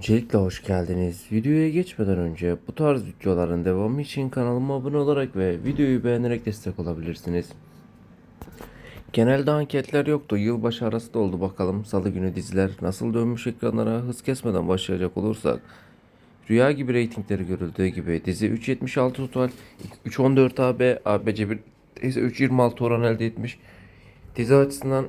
Öncelikle hoş geldiniz. Videoya geçmeden önce bu tarz videoların devamı için kanalıma abone olarak ve videoyu beğenerek destek olabilirsiniz. Genelde anketler yoktu. Yılbaşı arası da oldu bakalım. Salı günü diziler nasıl dönmüş ekranlara hız kesmeden başlayacak olursak. Rüya gibi reytingleri görüldüğü gibi dizi 3.76 total 3.14 AB, ABC 1 ise 3.26 oran elde etmiş. Dizi açısından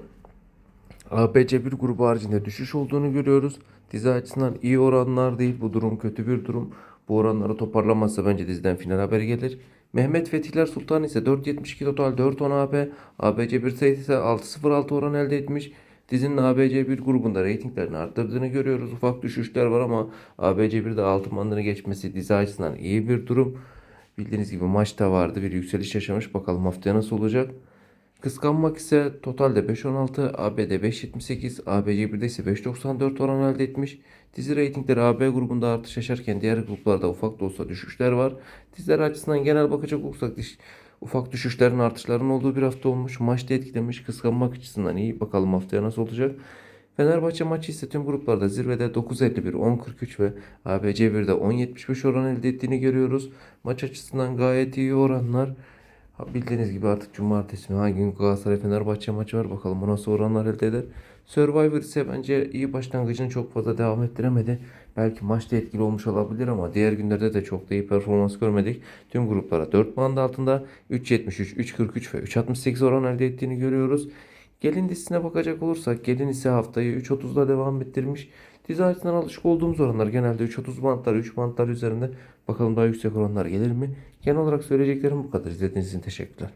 ABC1 grubu haricinde düşüş olduğunu görüyoruz. Dizi açısından iyi oranlar değil. Bu durum kötü bir durum. Bu oranları toparlamazsa bence diziden final haberi gelir. Mehmet Fetihler Sultan ise 4.72 total 4.10 AB. ABC1 sayısı ise 6.06 oran elde etmiş. Dizinin ABC1 grubunda reytinglerini arttırdığını görüyoruz. Ufak düşüşler var ama ABC1'de altın bandını geçmesi dizi açısından iyi bir durum. Bildiğiniz gibi maçta vardı. Bir yükseliş yaşamış. Bakalım haftaya nasıl olacak. Kıskanmak ise totalde 5.16, AB'de 5.78, ABC1'de ise 5.94 oran elde etmiş. Dizi reytingleri AB grubunda artış yaşarken diğer gruplarda ufak da olsa düşüşler var. Diziler açısından genel bakacak olursak diş, ufak düşüşlerin artışların olduğu bir hafta olmuş. Maçta etkilemiş kıskanmak açısından iyi. Bakalım haftaya nasıl olacak. Fenerbahçe maçı ise tüm gruplarda zirvede 9.51, 10.43 ve ABC1'de 10.75 oran elde ettiğini görüyoruz. Maç açısından gayet iyi oranlar. Bildiğiniz gibi artık cumartesi mi hangi gün Galatasaray Fenerbahçe maçı var bakalım bu nasıl oranlar elde eder. Survivor ise bence iyi başlangıcını çok fazla devam ettiremedi. Belki maçta etkili olmuş olabilir ama diğer günlerde de çok da iyi performans görmedik. Tüm gruplara 4 band altında 3.73, 3.43 ve 3.68 oran elde ettiğini görüyoruz. Gelin dizisine bakacak olursak Gelin ise haftayı 3.30'da devam ettirmiş. Dizi açısından alışık olduğumuz oranlar genelde 3.30 bantlar, 3 bantlar üzerinde. Bakalım daha yüksek oranlar gelir mi? Genel olarak söyleyeceklerim bu kadar. İzlediğiniz için teşekkürler.